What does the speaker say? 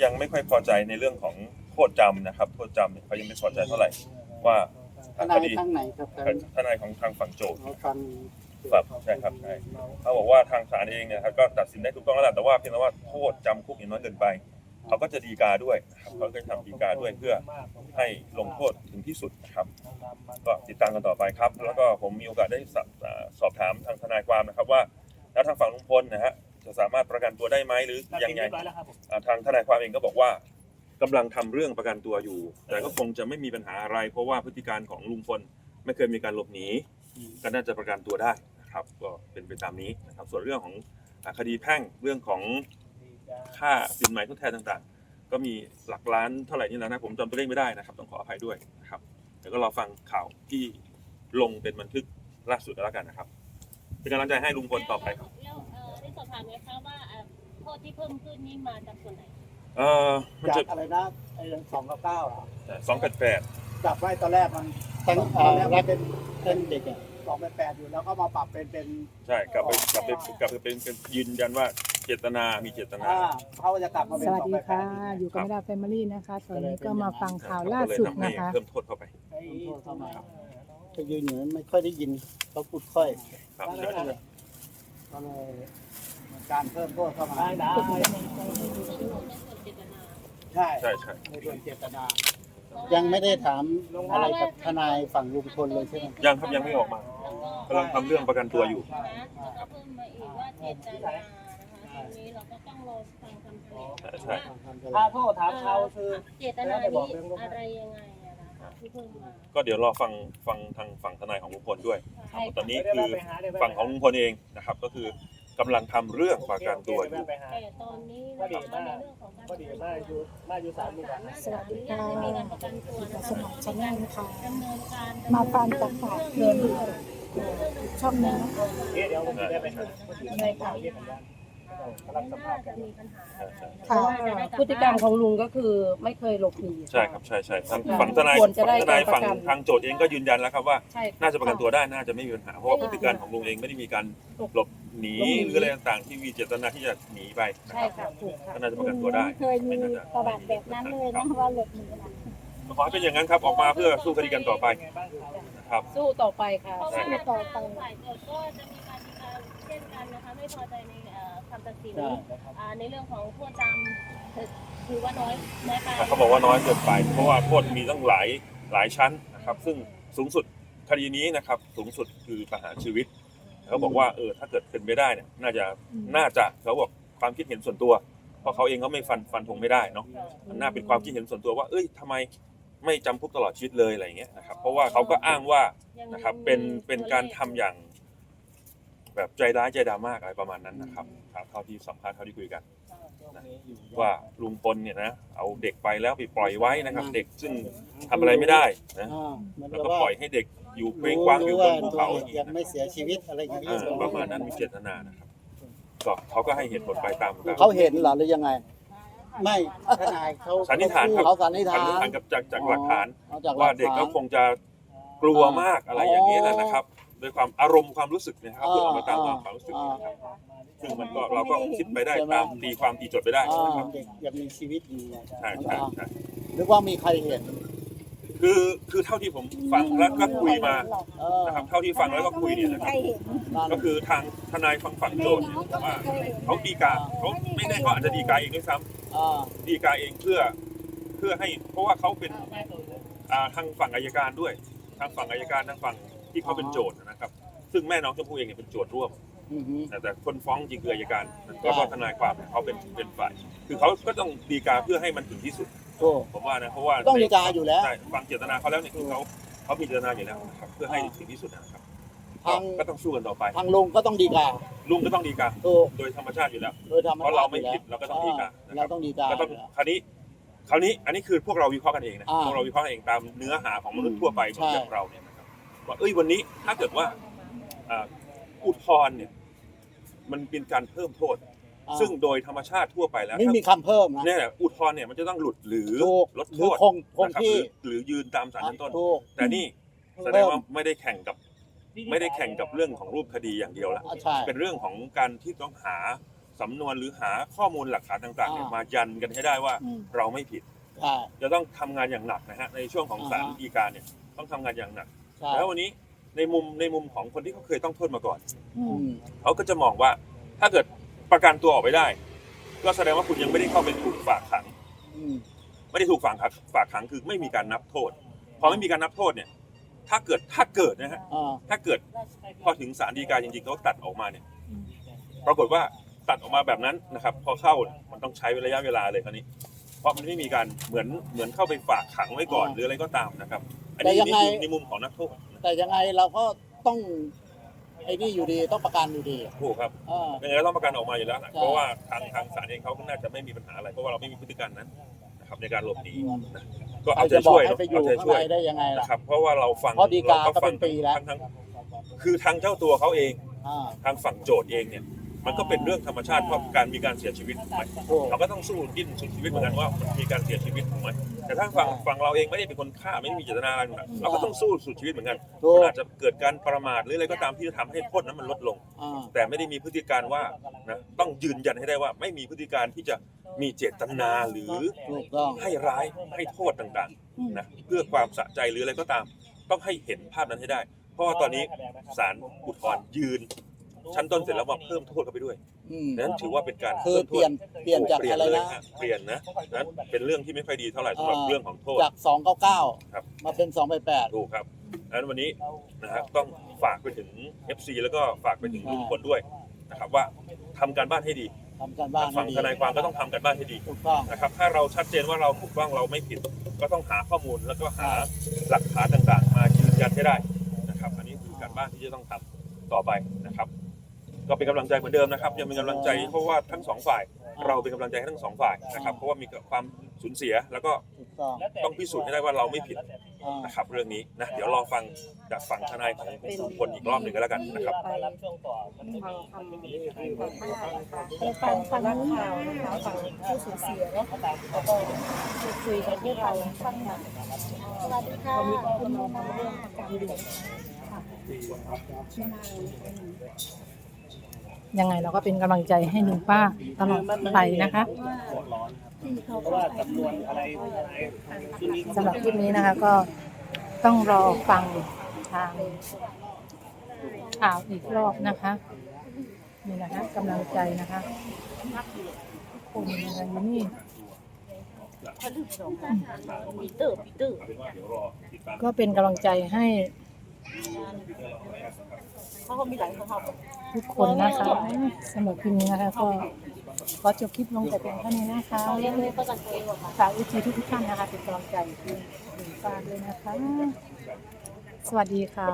ยังไม่ค่อยพอใจในเรื่องของโทษจำนะครับ โทษจำเนี่ยเขายังไม่พอใจเท่าไหร่ว่าททางนาคยดีทางไหนครับทางทนายของทางฝั่งโจทย์เราฟังครับใช่ครับใช่เขาบอกว่าทางศาลเองเนี่ยครับก็ตัดสินได้ถูกต้องแล้วแหละแต่ว่าเพียงแต่ว่าโทษจำคุกอย่างน้อยเกินไปเขาก็จะดีกาด้วยนะครับเขาก็จะทำดีกาด้วยเพื่อให้ลงโทษถึงที่สุดนะครับ ก็ติดตามกันต่อไปครับ แล้วก็ผมมีโอกาสได้สอบอ่าสอบถามทางทนายความนะครับว่า แล้วทางฝั่งลุงพลนะฮะ จะสามารถประกันตัวได้ไหมหรือยังไงอ่าทางทนายความเองก็บอกว่ากำลังทำเรื่องประกันตัวอยู่ แต่ก็คงจะไม่มีปัญหาอะไร เพราะว่าพฤติการของลุงพลไม่เคยมีการหลบหนี ก็น่าจะประกันตัวได้นะครับก็เป็นไปตามนี้นะครับส่วนเรื่องของอ่าคดีแพ่งเรื่องของค่าสินไหมทดแทนต่างๆ ก็มีหลักล้านเท่าไหร่นี่แล้วนะผมจำตัวเลขไม่ได้นะครับ ต้องขออภัยด้วยนะครับเดี๋ยวก็รอฟังข่าวที่ลงเป็นบันทึกล่าสุดแล้วกันนะครับเป็นกำลังใจให้ลุงพลต่อไปครับ ถามไหมคะว่าเอ่อโทษที่เพิ่มขึ้นนี่มาจากส่วนไหน เออมันจาจะกอะไรนะไอ้สองกับเก้าอะสองแปดแปดจับไว้ตอนแรกมันทั้งตเอ่อนอแรกรัมับนเป็นเป็นเด็กอะสองแปดอยู่แล้วก็มาปรับเป็นเป็นใช่กลับไปกลับไปกลับไปเป็นเป็นยืนยันว่าเจตนามีเจตนา อ่าเขาจะกลับมาเป็นสวัสสองดีแปดค่ะอยู่กับแม่ดาแฟมิลี่นะคะ ตอนนี้ก็มาฟังข่าวล่าสุดก็เลยทำให้นะคะ เพิ่มโทษเข้าไปให้โทษเข้ามาไปยืนอยู่นั้นไม่ค่อยได้ยินเขาพูดค่อยครับก็เลย ก็เลยการเพิ่มโทษเข้ามาได้ซึ่งในส่วนเจตนาใช่ใช่ใช่ในส่วนเจตนา ยังไม่ได้ถามอะไรกับทนายฝั่งลุงพลเลยใช่ไหมยังครับยังไม่ออกมาแล้วก็กำลังทำเรื่องประกันตัวอยู่ นะแล้วก็เพิ่มมาอีกว่าเจตนานะคะตรงนี้เราก็ต้องรอฟังคำแถลงใช่ใช่ถ้าโทษถามเขาคือ เจตนานี้อะไรยังไงอะนะคะที่เพิ่มมาก็เดี๋ยวรอฟังฟังทางฝั่งทนายของลุงพลด้วย ใช่ตอนนี้คือฝั่งของลุงพลเองนะครับ ก็คือ กำลังทำเรื่องประกันตัวอยู่แต่ตอนนี้นะคะในเรื่องของการพอดีมาอยู่มาอยู่สามหมู่บ้านสวัสดีค่ะไม่มีการประกันตัวนะคะสมัครชาแนลนะคะดำเนินการมาฟังจากปากเพื่อนช่องนี้นะคะเดี๋ยวผมได้ไปหาได้ค่ะกำลังสัมภาษณ์กันมีปัญหาอะไรค่ะพฤติกรรมของลุงก็คือไม่เคยหลบหนี ใช่ครับใช่ใช่ทางฝั่งทนายควรจะได้ทนายการประฝั่งกัน ทางโจทย์เองก็ยืนยันแล้วครับว่า ใช่ น่าจะประกันตัวได้น่าจะไม่มีปัญหาเพราะว่าพฤติการของลุงเองไม่ได้มีการหลบหนีหลบหนี หรืออะไรต่างๆ ที่มีเจตนาที่จะหนีไปนะใช่ครับค่ะถูกค่ะ ก็น่าจะประกันตัวได้เคยมีประวัติแบบนั้นเลยนะว่าหลบหนีนะ ขอให้เป็นอย่างนั้นครับออกมาเพื่อสู้คดีกันต่อไปนะครับ สู้ต่อไปค่ะ เพราะว่าทางฝ่ายโจทย์ก็จะมีการมีการเช่นกันนะคะ ไม่พอใจในเอ่อ คำตัดสินอ่าในเรื่องของโทษจำถือถือว่าน้อยน้อยไปเขาบอกว่าน้อยเกินไป เพราะว่าโทษมีตั้งหลายหลายชั้นนะครับ ซึ่งสูงสุดคดีนี้นะครับ สูงสุดคือประหารชีวิตเขาบอกว่าเออถ้าเกิดเป็นไปได้เนี่ยน่าจะน่าจะเขาบอกความคิดเห็นส่วนตัว เพราะเขาเองก็ไม่ฟันฟันธงไม่ได้เนาะมันน่าเป็นความคิดเห็นส่วนตัวว่า เอ้ยทำไมไม่จำคุกตลอดชีวิตเลยอะไรอย่างเงี้ยนะครับ เพราะว่าเขาก็อ้างว่านะครับเป็นเป็นการทำอย่าง แบบใจร้ายใจดำมากอะไรประมาณนั้นนะครับครับเท่าที่สัมภาษณ์เท่าที่คุยกัน ว่าลุงพลเนี่ยนะเอาเด็กไปแล้วไปปล่อยไว้นะครับ เด็กซึ่งทำอะไรไม่ได้นะอ่าเหมือนแล้วกับก็ว่าปล่อยให้เด็กอยู่เคว้งคว้างอยู่บนภูเขารู้ว่ตัวด็กยังไม่เสียชีวิตอะไรอย่างเอนี้อประมาณนั้นมีเจตนานะครับก็เขาก็ให้เหตุผลไปตามตาม เขาเห็นเหรอหรือยังไงไม่ทนายเขาสันนิษฐานครับ เขาสันนิษสันฐานนิษฐานกับจากจากหลักฐานอ๋อจากหลัว่าเด็กเขาคงจะกลัวมากอะไรอย่างนี้แหละนะครับ โดยความอารมณ์ความรู้สึกเนะครับเพื่อเอามาตามความรู้สึกนะครับซึ่งมันก็เราก็คิดไปได้ตามตีความตีโจทย์ไปได้อ่านะครับเด็กยังมีชีวิตอยู่ใช่ใช่ใช่หรือว่ามีใครเห็น คือคือเท่าที่ผมฟังแล้วก็คุยมาเออนะครับเท่าที่ฟังแล้วก็คุยเนี่ยนะครับนั่นก็คือทางทนายฝั่งฝั่งโจทย์เนี่ยว่าเขาดีกาเขาไม่แน่เขาอาจจะดีกาเองด้วยซ้ำอ่าดีกาเองเพื่อเพื่อให้เพราะว่าเขาเป็นอ่าทางฝั่งอายการด้วย ทางฝั่งอายการทางฝั่ง ที่เขาเป็นโจทย์นะครับ ซึ่งแม่น้องชมพู่เองเนี่ยเป็นโจทย์ร่วม อือฮึ แต่แต่คนฟ้องจริงคืออายการก็เพราะทนายความเนี่ยเขาเป็นเป็นฝ่าย คือเขาก็ต้องดีกาเพื่อให้มันถึงที่สุดโอ้ผมว่านะเพราะว่าต้องฎีกาอยู่แล้ว ใช่ฟังเจตนาเขาแล้วเนี่ยคือเขาเขามีเจตนาอยู่แล้วนะครับเพื่อให้ถึงที่สุดนะครับ ทางก็ต้องสู้กันต่อไป ทางลุงก็ต้องดีกาลุงก็ต้องดีกาถูกโดยธรรมชาติอยู่แล้ว โดยธรรมเพราะเราไม่ชติผิดเราก็ต้องดีกาอ่เราต้องดีกา ก็ต้องคราวนี้คราวนี้อันนี้คือพวกเราวิเคราะห์กันเองนะอ่าพวกเราวิเคราะห์เองตามเนื้อหาของมนุษย์ทั่วไปใช่อย่างเราเนี่ยนะครับ ว่าเอ้ยวันนี้ถ้าเกิดว่าอ่าอุทธรณ์เนี่ยมันเป็นการเพิ่มโทษอ่าซึ่งโดยธรรมชาติทั่วไปแล้วไม่มีคำเพิ่มนะเนี่ยอุทธรณ์เนี่ยมันจะต้องหลุดหรือถูกลดหโทรือษคงคงนะครับที่หรือหรือยืนตามศาลชั้นต้นถูกแต่นี่แสดงว่าไม่ได้แข่งกับไม่ได้แข่งกับเรื่องของรูปคดีอย่างเดียวแล้วอ่าใช่เป็นเรื่องของการที่ต้องหาสสำนวนหรือหาข้อมูลหลักฐานต่างๆเนี่ยอ่ามมายันกันให้ได้ว่าอืมเราไม่ผิดใช่จะต้องทำงานอย่างหนักนะฮะในช่วงของอ่าฮะศาลฎีกาเนี่ยต้องทำงานอย่างหนัก ใช่แล้ววันนี้ในมุมในมุมของคนที่เขาเคยต้องโทษมาก่อน อืมเขาก็จะมองว่าถ้าเกิดประกันตัวออกไปได้ ก็แสดงว่าคุณยังไม่ได้เข้าไปถูกฝากขัง อืมไม่ได้ถูกฝากขังฝากขังคือไม่มีการนับโทษ พอไม่มีการนับโทษเนี่ย ถ้าเกิดถ้าเกิดนะฮะ อ่าถ้าเกิดพอถึงศาลฎีกาจริงๆเขาตัดออกมาเนี่ย ปรากฏว่าตัดออกมาแบบนั้นนะครับ พอเข้าเนี่ยมันต้องใช้ระยะเวลาเลยคราวนี้ เพราะมันไม่มีการเหมือนเหมือนเข้าไปฝากขังไว้ก่อนหรืออะไรก็ตามนะครับ อันนี้นี่คือในมุมของนักโทษนะแต่ยังไงเราก็ต้องไอ้นี่อยู่ดีต้องประกันอยู่ดีถูกครับอ่ายังไงก็ต้องประกันออกมาอยู่แล้วนะใช่ เพราะว่าทางทางศาลเองเขาก็น่าจะไม่มีปัญหาอะไรเพราะว่าเราไม่มีพฤติการนั้นนะครับในการหลบหนีนะก็ใครเอาใจจะบอกช่วยให้เนาะไปอยู่เอาใจข้างช่วยในได้ยังไงล่ะ นะครับเพราะว่าเราฟังเพราะฎีกาเราก็ฟัเป็นปีแล้ว ทั้งทั้งคือทางเจ้าตัวเขาเอง อ่า ทางฝั่งโจทย์เองเนี่ยมันก็เป็นเรื่องธรรมชาติเพราะการมีการเสียชีวิตถูกไหมถูกเราก็ต้องสู้ดิ้นสุดชีวิตเหมือนกันว่ามีการเสียชีวิตถูกไหม แต่ถ้าฝั่งฝั่งเราเองไม่ได้เป็นคนฆ่าไม่ได้มีเจตนาอะไรนะเราก็ต้องสู้สุดชีวิตเหมือนกันถูกมันอาจจะเกิดการประมาทหรืออะไรก็ตามที่จะทำให้โทษนั้นมันลดลง อ่า แต่ไม่ได้มีพฤติการว่านะต้องยืนยันให้ได้ว่า ไม่มีพฤติการที่จะมีเจตนาหรือถูกต้อง ให้ร้ายให้โทษต่างๆนะเพื่อความสะใจหรืออะไรก็ตาม ต้องให้เห็นภาพนั้นให้ได้ เพราะว่าตอนนี้ศาลอุทธรณ์ยืน ชั้นต้นเสร็จแล้วมาเพิ่มโทษเข้าไปด้วย อืม นั้นถือว่าเป็นการคือพิ่มโทเปลี่ยษนเปลี่ยนจากอะไรเลยนะฮเปลี่ยนนะนั้นเป็นเรื่องที่ไม่ค่อยดีเท่าไหร่สำหรับอ่า เรื่องของโทษ จากสองเก้าเก้าครับมาเป็นสองแปดแปดถูกครับนั้นวันนี้นะครับต้องฝากไปถึง FC แล้วก็ฝากไปถึงอ่าทุกคนด้วยนะครับว่าทำการบ้านให้ดีทำการบ้านให้ฝั่งดีทนายความก็ต้องทำการบ้านให้ดี ถูกต้อง นะครับถ้าเราชัดเจนว่าเราถูกต้องเราไม่ผิด ก็ต้องหาข้อมูลแล้วก็หาหลักฐานต่างๆ มายืนยันให้ได้นะครับ อันนี้คือการบ้านที่จะต้องทำต่อไปนะครับ ก็เป็นกำลังใจเหมือนเดิมนะครับยังเป็นกำลังใจเพราะว่าทั้งสองฝ่าย เราเป็นกำลังใจให้ทั้งสองฝ่ายนะครับเพราะว่ามีความสูญเสียแล้วก็ถูกต้องต้องพิสูจน์ให้ได้ว่าเราไม่ผิดอ่า นะครับเรื่องนี้นะเดี๋ยวรอฟังจากฝั่งทนายของทุกคนอีกรอบหนึ่งก็แล้วกันนะครับ ไปฟังคำของทนายนะคะไปฟังฟังนักนู้นข่าวนะคะฟังผู้สูญเสียเนาะแล้วก็พูดคุยกับพวกเราฟังค่ะสวัสดีค่ะคุณโมมาเรื่องการเดือดค่ะที่มา ยังไงเราก็เป็นกำลังใจให้ลุงป้าตลอดไปนะคะสำหรับคลิปนี้นะคะก็ต้องรอฟังทางข่าวอีกรอบนะคะนี่นะคะกำลังใจนะคะทุกคนนะคะอยู่นี่ก็เป็นกำลังใจให้เขาก็มีหลายคนเขา ทุกคนนะคะสำหรับคลิปนี้นะคะก็ขอจบคลิปลงแต่เพียงเท่านี้นะคะเขาเรียกไม่ประกันตัวอุจีทุกท่านนะคะเป็นกำลังใจให้ลุงป้าด้วยนะคะ สวัสดีค่ะ